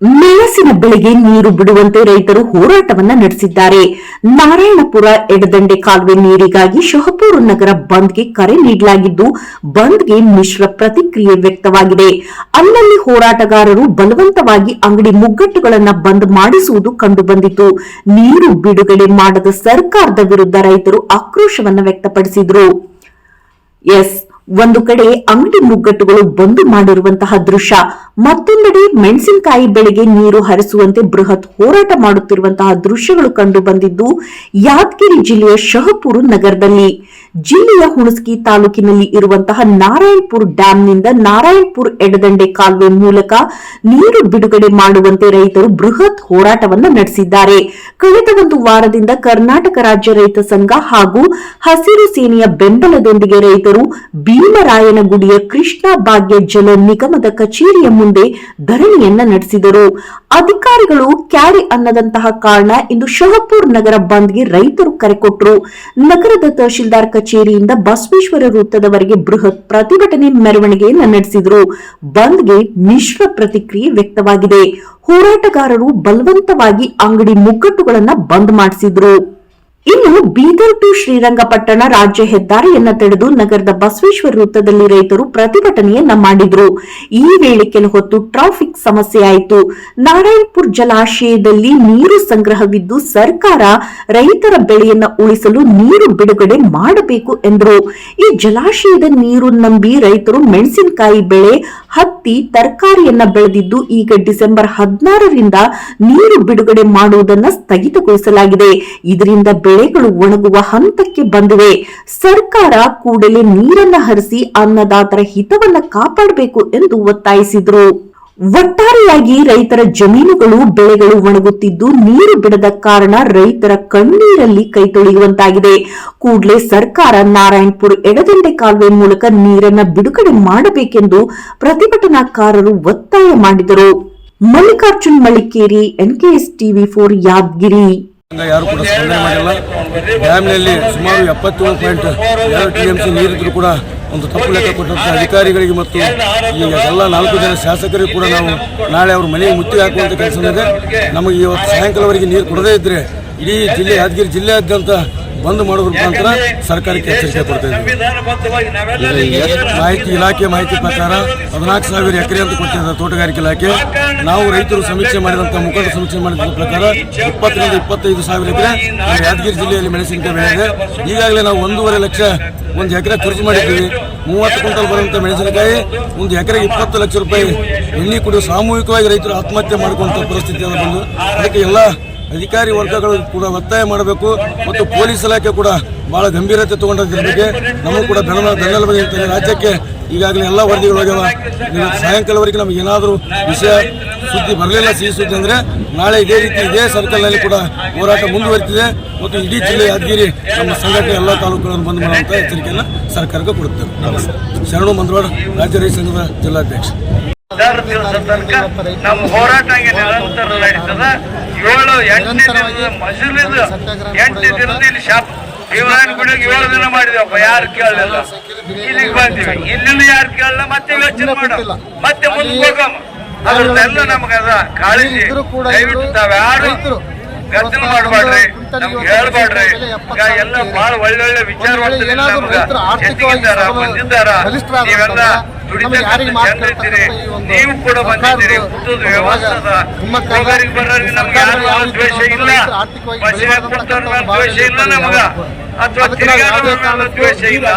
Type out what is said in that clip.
ಮೆಣಸಿನ ಬೆಳೆಗೆ ನೀರು ಬಿಡುವಂತೆ ರೈತರು ಹೋರಾಟವನ್ನ ನಡೆಸಿದ್ದಾರೆ. ನಾರಾಯಣಪುರ ಎಡದಂಡೆ ಕಾಲುವೆ ನೀರಿಗಾಗಿ ಶಹಪೂರ ನಗರ ಬಂದ್ಗೆ ಕರೆ ನೀಡಲಾಗಿದ್ದು, ಬಂದ್ಗೆ ಮಿಶ್ರ ಪ್ರತಿಕ್ರಿಯೆ ವ್ಯಕ್ತವಾಗಿದೆ. ಅಲ್ಲಲ್ಲಿ ಹೋರಾಟಗಾರರು ಬಲವಂತವಾಗಿ ಅಂಗಡಿ ಮುಗ್ಗಟ್ಟುಗಳನ್ನ ಬಂದ್ ಮಾಡಿಸುವುದು ಕಂಡುಬಂದಿತು ನೀರು ಬಿಡುಗಡೆ ಮಾಡದ ಸರ್ಕಾರದ ವಿರುದ್ಧ ರೈತರು ಆಕ್ರೋಶವನ್ನ ವ್ಯಕ್ತಪಡಿಸಿದರು. ಎಸ್, ಒಂದು ಕಡೆ ಅಂಗಡಿ ಮುಗ್ಗಟ್ಟುಗಳು ಬಂದು ಮಾಡಿರುವಂತಹ ದೃಶ್ಯ. ಮತ್ತೊಂದೆಡೆ ಮೆಣಸಿನಕಾಯಿ ಬೆಳೆಗೆ ನೀರು ಹರಿಸುವಂತೆ ಬೃಹತ್ ಹೋರಾಟ ಮಾಡುತ್ತಿರುವಂತಹ ದೃಶ್ಯಗಳು ಕಂಡು ಬಂದಿದ್ದು, ಯಾದಗಿರಿ ಜಿಲ್ಲೆಯ ಶಹಪುರ ನಗರದಲ್ಲಿ. ಜಿಲ್ಲೆಯ ಹುಣಸ್ಕಿ ತಾಲೂಕಿನಲ್ಲಿ ಇರುವಂತಹ ನಾರಾಯಣಪುರ ಡ್ಯಾಂನಿಂದ ನಾರಾಯಣಪುರ ಎಡದಂಡೆ ಕಾಲುವೆ ಮೂಲಕ ನೀರು ಬಿಡುಗಡೆ ಮಾಡುವಂತೆ ರೈತರು ಬೃಹತ್ ಹೋರಾಟವನ್ನ ನಡೆಸಿದ್ದಾರೆ. ಕಳೆದ ಒಂದು ವಾರದಿಂದ ಕರ್ನಾಟಕ ರಾಜ್ಯ ರೈತ ಸಂಘ ಹಾಗೂ ಹಸಿರು ಸೇನೆಯ ಬೆಂಬಲದೊಂದಿಗೆ ರೈತರು ಭೀಮರಾಯನಗುಡಿಯ ಕೃಷ್ಣ ಭಾಗ್ಯ ಜಲ ನಿಗಮದ ಕಚೇರಿಯ ಮುಂದೆ ಧರಣಿಯನ್ನ ನಡೆಸಿದರು. ಅಧಿಕಾರಿಗಳು ಕ್ಯಾರಿ ಅನ್ನದಂತಹ ಕಾರಣ ಇಂದು ಶಹಪುರ್ ನಗರ ಬಂದ್ಗೆ ರೈತರು ಕರೆ ಕೊಟ್ಟರು ನಗರದ ತಹಶೀಲ್ದಾರ್ ಕಚೇರಿಯಿಂದ ಬಸವೇಶ್ವರ ವೃತ್ತದವರೆಗೆ ಬೃಹತ್ ಪ್ರತಿಭಟನೆ ಮೆರವಣಿಗೆಯನ್ನ ನಡೆಸಿದರು. ಬಂದ್ಗೆ ಮಿಶ್ರ ಪ್ರತಿಕ್ರಿಯೆ ವ್ಯಕ್ತವಾಗಿದೆ. ಹೋರಾಟಗಾರರು ಬಲವಂತವಾಗಿ ಅಂಗಡಿ ಮುಗ್ಗಟ್ಟುಗಳನ್ನ ಬಂದ್ ಮಾಡಿಸಿದ್ರು. ಇನ್ನು ಬೀದರ್ ಟು ಶ್ರೀರಂಗಪಟ್ಟಣ ರಾಜ್ಯ ಹೆದ್ದಾರಿಯನ್ನ ತಡೆದು ನಗರದ ಬಸವೇಶ್ವರ ವೃತ್ತದಲ್ಲಿ ರೈತರು ಪ್ರತಿಭಟನೆಯನ್ನ ಮಾಡಿದ್ರು. ಈ ವೇಳೆ ಕೆಲ ಹೊತ್ತು ಟ್ರಾಫಿಕ್ ಸಮಸ್ಯೆ ಆಯಿತು. ನಾರಾಯಣಪುರ ಜಲಾಶಯದಲ್ಲಿ ನೀರು ಸಂಗ್ರಹವಿದ್ದು ಸರ್ಕಾರ ರೈತರ ಬೆಳೆಯನ್ನ ಉಳಿಸಲು ನೀರು ಬಿಡುಗಡೆ ಮಾಡಬೇಕು ಎಂದರು. ಈ ಜಲಾಶಯದ ನೀರು ನಂಬಿ ರೈತರು ಮೆಣಸಿನಕಾಯಿ ಬೆಳೆ ಹತ್ತಿ ತರಕಾರಿಯನ್ನ ಬೆಳೆದಿದ್ದು ಈಗ ಡಿಸೆಂಬರ್ ಹದಿನಾರರಿಂದ ನೀರು ಬಿಡುಗಡೆ ಮಾಡುವುದನ್ನ ಸ್ಥಗಿತಗೊಳಿಸಲಾಗಿದೆ. ಇದರಿಂದ ಬೆಳೆಗಳು ಒಣಗುವ ಹಂತಕ್ಕೆ ಬಂದಿವೆ. ಸರ್ಕಾರ ಕೂಡಲೇ ನೀರನ್ನ ಹರಿಸಿ ಅನ್ನದಾತರ ಹಿತವನ್ನ ಕಾಪಾಡಬೇಕು ಎಂದು ಒತ್ತಾಯಿಸಿದರು. ಒಟ್ಟಾರೆಯಾಗಿ ರೈತರ ಜಮೀನುಗಳು, ಬೆಳೆಗಳು ಒಣಗುತ್ತಿದ್ದು ನೀರು ಬಿಡದ ಕಾರಣ ರೈತರ ಕಣ್ಣೀರಲ್ಲಿ ಕೈ ತೊಳೆಯುವಂತಾಗಿದೆ. ಕೂಡಲೇ ಸರ್ಕಾರ ನಾರಾಯಣಪುರ ಎಡದಂಡೆ ಕಾಲುವೆ ಮೂಲಕ ನೀರನ್ನ ಬಿಡುಗಡೆ ಮಾಡಬೇಕೆಂದು ಪ್ರತಿಭಟನಾಕಾರರು ಒತ್ತಾಯ ಮಾಡಿದರು. Mallikarjun Malikeri NKS TV four Yadgiri. ಯಾರು ಕೂಡ ಸ್ಪಂದನೆ ಮಾಡಿಲ್ಲ. ಡ್ಯಾಮ್ನಲ್ಲಿ ಸುಮಾರು ಎಪ್ಪತ್ತೇಳು ಪಾಯಿಂಟ್ ಎರಡು ಟಿ ಎಂ ಸಿ ನೀರಿದ್ರು ಕೂಡ ಒಂದು ತಪ್ಪು ಲೆಕ್ಕ ಕೊಟ್ಟಂತಹ ಅಧಿಕಾರಿಗಳಿಗೆ ಮತ್ತು ಈ ಎಲ್ಲ ನಾಲ್ಕು ಜನ ಶಾಸಕರಿಗೆ ಕೂಡ ನಾವು ನಾಳೆ ಅವ್ರ ಮನೆಗೆ ಮುತ್ತಿಗೆ ಹಾಕುವಂಥ ಕೆಲಸ ಇದೆ. ನಮಗೆ ಇವತ್ತು ಸಾಯಂಕಾಲವರೆಗೆ ನೀರು ಕೊಡದೇ ಇದ್ದರೆ ಇಡೀ ಜಿಲ್ಲೆ ಯಾದಗಿರಿ ಜಿಲ್ಲೆಯಾದ್ಯಂತ ಬಂದ್ ಮಾಡೋದ್ರ ಮುಖಾಂತರ ಸರ್ಕಾರಕ್ಕೆ ಎಚ್ಚರಿಕೆ ಕೊಡ್ತಾ ಇದ್ದೀವಿ. ಮಾಹಿತಿ ಇಲಾಖೆ ಮಾಹಿತಿ ಪ್ರಕಾರ ಹದಿನಾಲ್ಕು ಸಾವಿರ ಎಕರೆ ಅಂತ ಕೊಟ್ಟಿದ್ದಾರೆ ತೋಟಗಾರಿಕೆ ಇಲಾಖೆ. ನಾವು ರೈತರು ಸಮೀಕ್ಷೆ ಮಾಡಿದಂಥ ಮುಖಂಡ ಸಮೀಕ್ಷೆ ಮಾಡಿದ ಪ್ರಕಾರ ಇಪ್ಪತ್ತರಿಂದ ಇಪ್ಪತ್ತೈದು ಸಾವಿರ ಎಕರೆ ಯಾದಗಿರಿ ಜಿಲ್ಲೆಯಲ್ಲಿ ಮೆಣಸಿನಕಾಯಿ ಬೆಳೆ ಇದೆ ಈಗಾಗಲೇ ನಾವು ಒಂದೂವರೆ ಲಕ್ಷ ಒಂದು ಎಕರೆ ಖರ್ಚು ಮಾಡಿದ್ದೀವಿ. ಮೂವತ್ತು ಕ್ವಿಂಟಲ್ ಬರುವಂಥ ಮೆಣಸಿನಕಾಯಿ, ಒಂದು ಎಕರೆಗೆ ಇಪ್ಪತ್ತು ಲಕ್ಷ ರೂಪಾಯಿ. ಎಣ್ಣೆ ಕುಡಿದು ಸಾಮೂಹಿಕವಾಗಿ ರೈತರು ಆತ್ಮಹತ್ಯೆ ಮಾಡಿಕೊಂಥ ಪರಿಸ್ಥಿತಿಯನ್ನು ಬಂದು, ಅದಕ್ಕೆ ಎಲ್ಲ ಅಧಿಕಾರಿ ವರ್ಗಗಳು ಕೂಡ ಒತ್ತಾಯ ಮಾಡಬೇಕು ಮತ್ತು ಪೊಲೀಸ್ ಇಲಾಖೆ ಕೂಡ ಬಹಳ ಗಂಭೀರತೆ ತಗೊಂಡಿದ್ರ ಬಗ್ಗೆ. ನಮಗೂ ಕೂಡ ಬೆನ್ನೆಲು ಬಂದಿರ್ತಾರೆ ರಾಜ್ಯಕ್ಕೆ ಈಗಾಗಲೇ ಎಲ್ಲ ವರದಿಗಳು ಹೋಗ್ಯಾವ ಸಾಯಂಕಾಲವರೆಗೆ ನಮಗೆ ಏನಾದರೂ ವಿಷಯ ಸುದ್ದಿ ಬರಲಿಲ್ಲ ಸಿಹಿ ಸುದ್ದಿ ಅಂದರೆ ನಾಳೆ ಇದೇ ರೀತಿ ಇದೇ ಸರ್ಕಲ್ನಲ್ಲಿ ಕೂಡ ಹೋರಾಟ ಮುಂದುವರಿತಿದೆ ಮತ್ತು ಇಡೀ ಜಿಲ್ಲೆ ಯಾದಗಿರಿ ನಮ್ಮ ಸಂಘಟನೆ ಎಲ್ಲ ತಾಲೂಕುಗಳನ್ನು ಬಂದ್ ಮಾಡುವಂಥ ಎಚ್ಚರಿಕೆಯನ್ನು ಸರ್ಕಾರಕ್ಕೆ ಕೊಡುತ್ತೇವೆ. ಶರಣು ಮಂದ್ರವಾಡ ರಾಜ್ಯ ರೈತ ಸಂಘದ ಜಿಲ್ಲಾಧ್ಯಕ್ಷ. ನಮ್ಮ ಹೋರಾಟ ನಿರಂತರ ನಡೀತದ. ಏಳು, ಎಂಟನೇ ದಿನದ ಮಜಲಿದು ಎಂಟನೇ ದಿನದ ಇಲ್ಲಿ ಶಾಪ್ ಭೀಮರಾಯನ ಗುಡಿಗೆ ಏಳು ದಿನ ಮಾಡಿದೆವಪ್ಪ, ಯಾರು ಕೇಳಲಿಲ್ಲ. ಇಲ್ಲಿಗೆ ಬಂದಿವಿ. ಇಲ್ಲಿಂದ ಯಾರು ಕೇಳಲ್ಲ ಮತ್ತೆ ಯೋಚನೆ ಮಾಡೋ ಮತ್ತೆ ಮುಂದೆ ಹೋಗಮ್ಮ ಅದ್ರದ್ದೆಲ್ಲ ನಮಗದ ಕಾಳಜಿ. ದಯವಿಟ್ಟು ತಾವ್ಯಾರು ಗದ್ದಲ ಮಾಡಬೇಡ್ರಿ. ನಮ್ಗೆ ಹೇಳ್ಬೇಡ್ರಿ. ಈಗ ಎಲ್ಲ ಬಹಳ ಒಳ್ಳೊಳ್ಳೆ ವಿಚಾರ ನಮ್ಗ. ಬಂದಿದ್ದಾರ? ನೀವೆಲ್ಲ ದುಡಿತಕ್ಕಂಥ ಜನರಿದ್ದೀರಿ. ನೀವು ಕೂಡ ಬಂದಿದ್ದೀರಿ. ಹುಟ್ಟದ ಅದ ಹುಡುಗರಿಗೆ ಬರೋರಿಗೆ ನಮ್ಗೆ ಯಾರು ಯಾವ ದ್ವೇಷ ಇಲ್ಲ. ಬಸ್ಸಿನ ಕೊಡ್ತಾರ ದ್ವೇಷ ಇಲ್ಲ ನಮಗ. ಅಥವಾ ತಿರುಗಾಡೋದ್ರ ದ್ವೇಷ ಇಲ್ಲ.